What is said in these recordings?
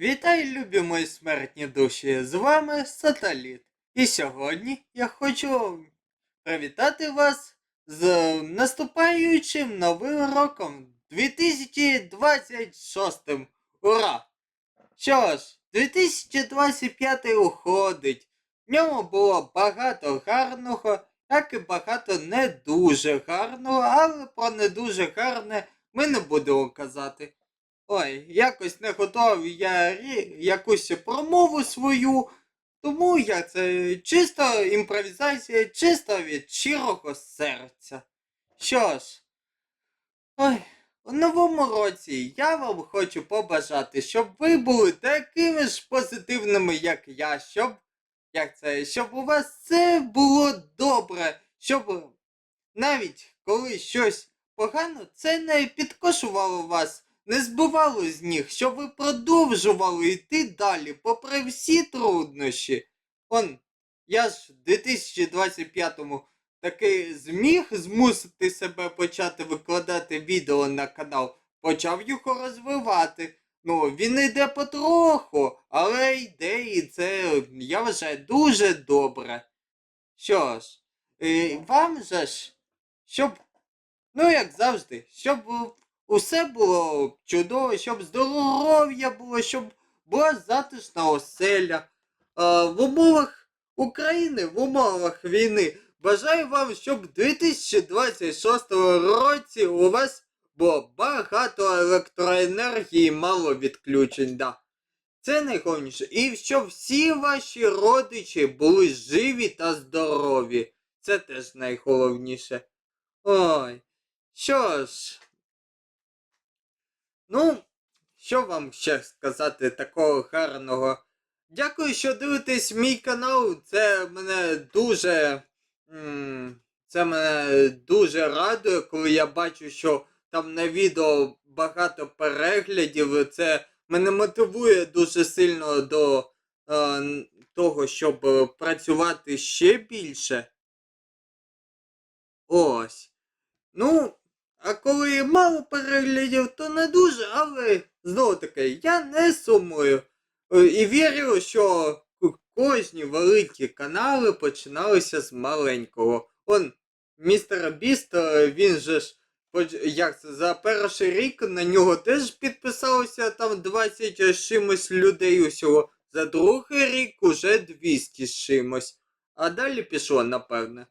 Вітаю, любі мої смертні душі! З вами Саталіт. І сьогодні я хочу привітати вас з наступаючим новим роком 2026. Ура! Що ж, 2025 уходить. В ньому було багато гарного, як і багато не дуже гарного, але про не дуже гарне ми не будемо казати. Ой, якось не готовий я якусь промову свою, тому я це чисто імпровізація, чисто від щирого серця. Що ж, ой, у новому році я вам хочу побажати, щоб ви були такими ж позитивними, як я, щоб, як це, щоб у вас все було добре, щоб навіть коли щось погано, це не підкошувало вас не збивало з ніг, щоб ви продовжували йти далі, попри всі труднощі. Он, я ж в 2025-му таки зміг змусити себе почати викладати відео на канал, почав його розвивати. Ну, він йде потроху, але йде і це, я вважаю, дуже добре. Що ж, е, вам же ж, щоб, ну як завжди, щоб усе було чудово, щоб здоров'я було, щоб була затишна оселя. А, в умовах України, в умовах війни, бажаю вам, щоб в 2026 році у вас було багато електроенергії, і мало відключень. Да. Це найголовніше. І щоб всі ваші родичі були живі та здорові. Це теж найголовніше. Ой. Що ж. Ну, що вам ще сказати такого гарного? Дякую, що дивитесь мій канал. Це мене дуже. Це мене дуже радує, коли я бачу, що там на відео багато переглядів. Це мене мотивує дуже сильно до е, того, щоб працювати ще більше. Ось. Ну, мало переглядів, то не дуже, але знову таки, я не сумую. Е, І вірю, що кожні великі канали починалися з маленького. Он, містер Біст, е, він же ж, як це, за перший рік на нього теж підписалося там 20 з чимось людей усього. За другий рік уже 200 з чимось. А далі пішло, напевне.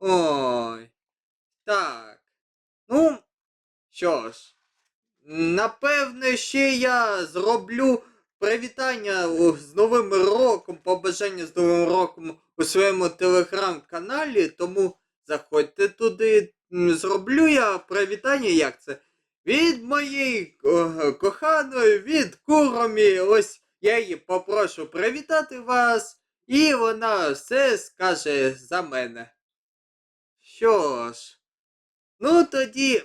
Ой. Так. Що ж, напевне, ще я зроблю привітання з Новим роком, побажання з Новим роком у своєму телеграм-каналі, тому заходьте туди. Зроблю я привітання, як це? Від моєї коханої, від Куромі. Ось я її попрошу привітати вас, і вона все скаже за мене. Що ж. Ну тоді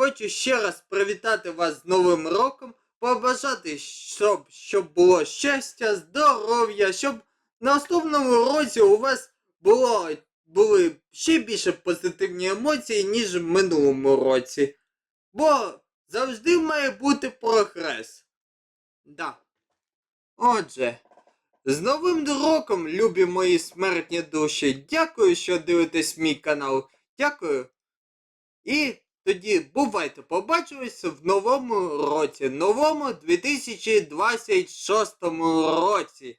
хочу ще раз привітати вас з Новим роком, побажати, щоб, щоб було щастя, здоров'я, щоб в наступному році у вас було, були ще більше позитивні емоції, ніж в минулому році. Бо завжди має бути прогрес. Да. Отже, з Новим роком, любі мої смертні душі. Дякую, що дивитесь мій канал. Дякую. І тоді бувайте, побачимось в новому році, новому 2026 році.